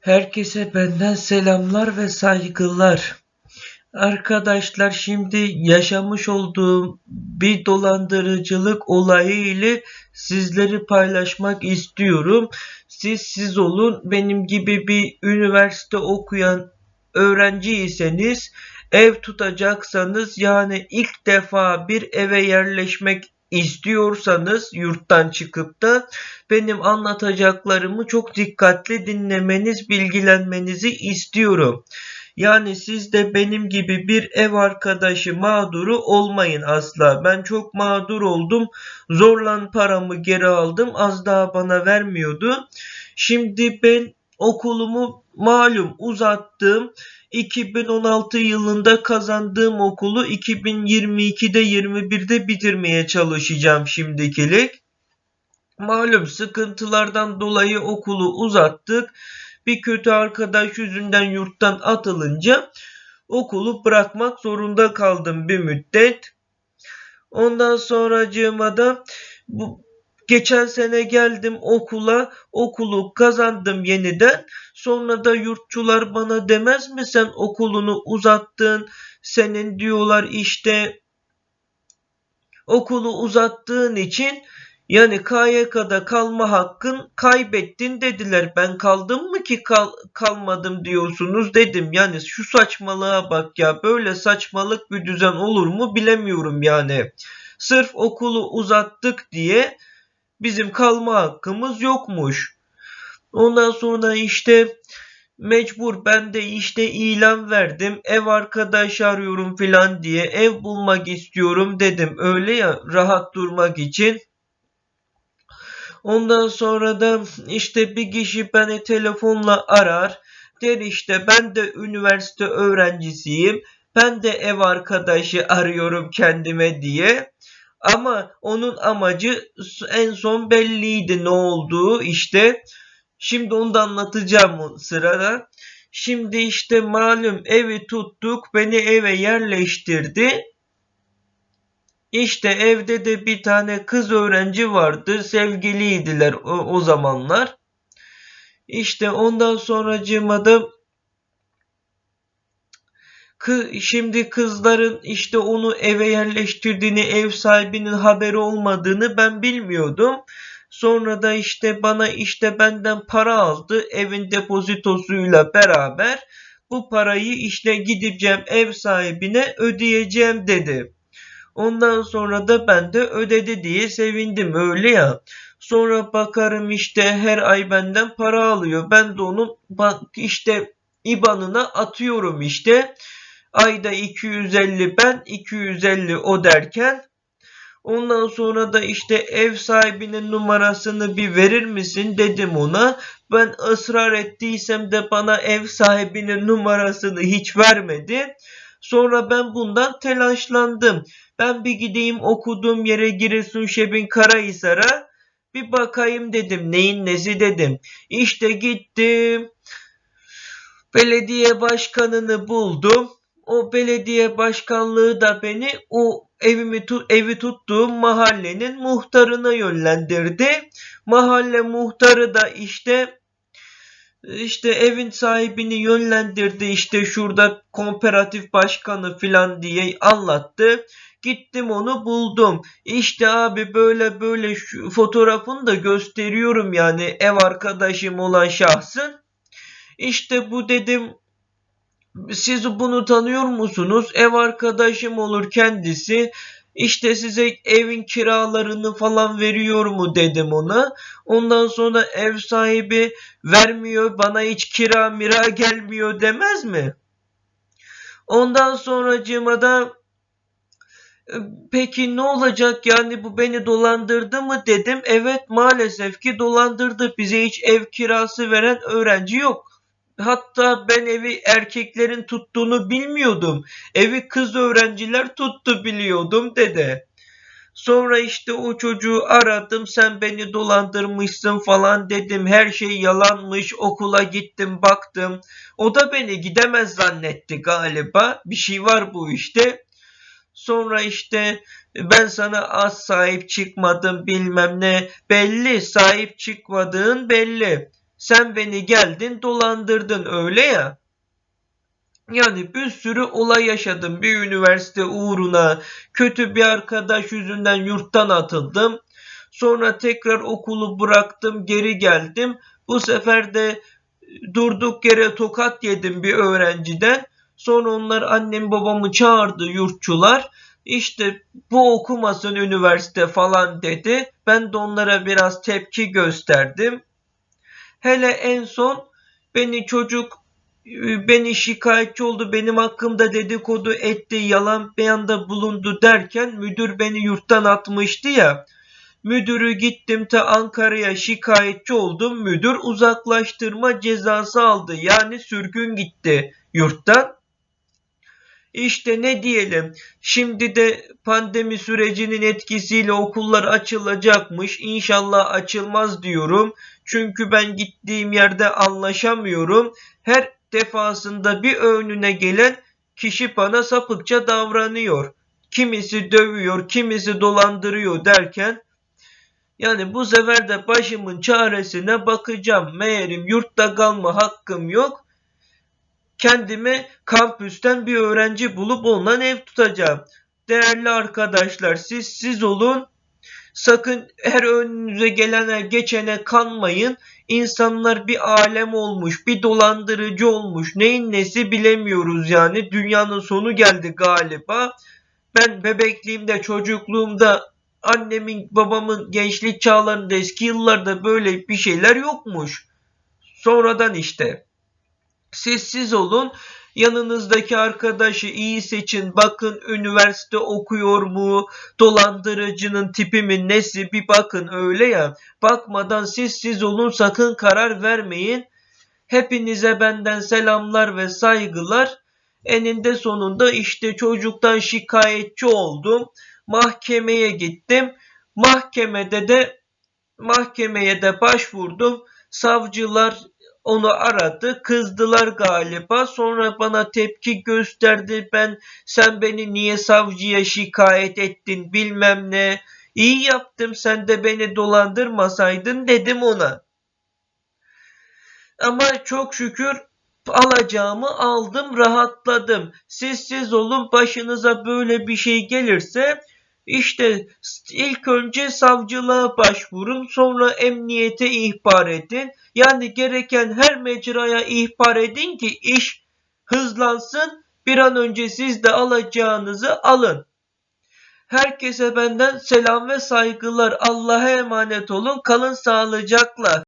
Herkese benden selamlar ve saygılar. Arkadaşlar şimdi yaşamış olduğum bir dolandırıcılık olayı ile sizleri paylaşmak istiyorum. Siz siz olun. Benim gibi bir üniversite okuyan öğrenciyseniz ev tutacaksanız yani ilk defa bir eve yerleşmek istiyorsanız yurttan çıkıp da benim anlatacaklarımı çok dikkatli dinlemeniz, bilgilenmenizi istiyorum. Yani siz de benim gibi bir ev arkadaşı mağduru olmayın asla. Ben çok mağdur oldum. Zorlan paramı geri aldım. Az daha bana vermiyordu. Şimdi ben okulumu malum uzattım. 2016 yılında kazandığım okulu 2022'de 21'de bitirmeye çalışacağım şimdikilik. Malum sıkıntılardan dolayı okulu uzattık. Bir kötü arkadaş yüzünden yurttan atılınca okulu bırakmak zorunda kaldım bir müddet. Ondan sonracığıma da bu Geçen sene geldim okula, okulu kazandım yeniden. Sonra da yurtçular bana demez mi sen okulunu uzattın, senin diyorlar işte okulu uzattığın için yani KYK'da kalma hakkın kaybettin dediler. Ben kaldım mı ki kal kalmadım diyorsunuz dedim. Yani şu saçmalığa bak ya böyle saçmalık bir düzen olur mu bilemiyorum yani. Sırf okulu uzattık diye bizim kalma hakkımız yokmuş. Ondan sonra işte mecbur ben de işte ilan verdim. Ev arkadaş arıyorum filan diye ev bulmak istiyorum dedim. Öyle ya rahat durmak için. Ondan sonra da işte bir kişi beni telefonla arar. Der işte ben de üniversite öğrencisiyim. Ben de ev arkadaşı arıyorum kendime diye. Ama onun amacı en son belliydi ne olduğu işte. Şimdi onu da anlatacağım sırada. Şimdi işte malum evi tuttuk. Beni eve yerleştirdi. İşte evde de bir tane kız öğrenci vardı. Sevgiliydiler o, o zamanlar. İşte ondan sonra da şimdi kızların işte onu eve yerleştirdiğini, ev sahibinin haberi olmadığını ben bilmiyordum. Sonra da işte bana işte benden para aldı evin depozitosuyla beraber. Bu parayı işte gideceğim ev sahibine ödeyeceğim dedi. Ondan sonra da ben de ödedi diye sevindim öyle ya. Sonra bakarım işte her ay benden para alıyor. Ben de onun işte IBAN'ına atıyorum işte. Ayda 250 ben 250 o derken ondan sonra da işte ev sahibinin numarasını bir verir misin dedim ona. Ben ısrar ettiysem de bana ev sahibinin numarasını hiç vermedi. Sonra ben bundan telaşlandım. Ben bir gideyim okuduğum yere Giresun Şebin Karahisar'a bir bakayım dedim. Neyin nesi dedim. İşte gittim. Belediye başkanını buldum o belediye başkanlığı da beni o evimi evi tuttuğum mahallenin muhtarına yönlendirdi. Mahalle muhtarı da işte işte evin sahibini yönlendirdi işte şurada kooperatif başkanı filan diye anlattı. Gittim onu buldum. İşte abi böyle böyle şu fotoğrafını da gösteriyorum yani ev arkadaşım olan şahsın. İşte bu dedim siz bunu tanıyor musunuz? Ev arkadaşım olur kendisi. İşte size evin kiralarını falan veriyor mu dedim ona. Ondan sonra ev sahibi vermiyor bana hiç kira mira gelmiyor demez mi? Ondan sonra da e, peki ne olacak yani bu beni dolandırdı mı dedim. Evet maalesef ki dolandırdı. Bize hiç ev kirası veren öğrenci yok. Hatta ben evi erkeklerin tuttuğunu bilmiyordum. Evi kız öğrenciler tuttu biliyordum dedi. Sonra işte o çocuğu aradım sen beni dolandırmışsın falan dedim. Her şey yalanmış okula gittim baktım. O da beni gidemez zannetti galiba. Bir şey var bu işte. Sonra işte ben sana az sahip çıkmadım bilmem ne. Belli sahip çıkmadığın belli. Sen beni geldin dolandırdın öyle ya. Yani bir sürü olay yaşadım. Bir üniversite uğruna, kötü bir arkadaş yüzünden yurttan atıldım. Sonra tekrar okulu bıraktım, geri geldim. Bu sefer de durduk yere tokat yedim bir öğrenciden. Sonra onlar annem babamı çağırdı yurtçular. İşte bu okumasın üniversite falan dedi. Ben de onlara biraz tepki gösterdim. Hele en son beni çocuk e, beni şikayetçi oldu, benim hakkımda dedikodu etti, yalan beyanda bulundu derken müdür beni yurttan atmıştı ya. Müdürü gittim ta Ankara'ya şikayetçi oldum. Müdür uzaklaştırma cezası aldı. Yani sürgün gitti yurttan. İşte ne diyelim. Şimdi de pandemi sürecinin etkisiyle okullar açılacakmış. İnşallah açılmaz diyorum. Çünkü ben gittiğim yerde anlaşamıyorum. Her defasında bir önüne gelen kişi bana sapıkça davranıyor. Kimisi dövüyor, kimisi dolandırıyor derken yani bu sefer de başımın çaresine bakacağım. Meğerim yurtta kalma hakkım yok. Kendime kampüsten bir öğrenci bulup ondan ev tutacağım. Değerli arkadaşlar siz siz olun. Sakın her önünüze gelene geçene kanmayın. İnsanlar bir alem olmuş, bir dolandırıcı olmuş. Neyin nesi bilemiyoruz yani. Dünyanın sonu geldi galiba. Ben bebekliğimde, çocukluğumda annemin, babamın gençlik çağlarında, eski yıllarda böyle bir şeyler yokmuş. Sonradan işte. Sessiz olun. Yanınızdaki arkadaşı iyi seçin. Bakın üniversite okuyor mu? Dolandırıcının tipi mi nesi? Bir bakın öyle ya. Bakmadan sessiz olun sakın karar vermeyin. Hepinize benden selamlar ve saygılar. Eninde sonunda işte çocuktan şikayetçi oldum. Mahkemeye gittim. Mahkemede de mahkemeye de başvurdum. Savcılar onu aradı. Kızdılar galiba. Sonra bana tepki gösterdi. Ben sen beni niye savcıya şikayet ettin bilmem ne. İyi yaptım sen de beni dolandırmasaydın dedim ona. Ama çok şükür alacağımı aldım rahatladım. Siz siz olun başınıza böyle bir şey gelirse işte ilk önce savcılığa başvurun, sonra emniyete ihbar edin. Yani gereken her mecraya ihbar edin ki iş hızlansın. Bir an önce siz de alacağınızı alın. Herkese benden selam ve saygılar. Allah'a emanet olun. Kalın sağlıcakla.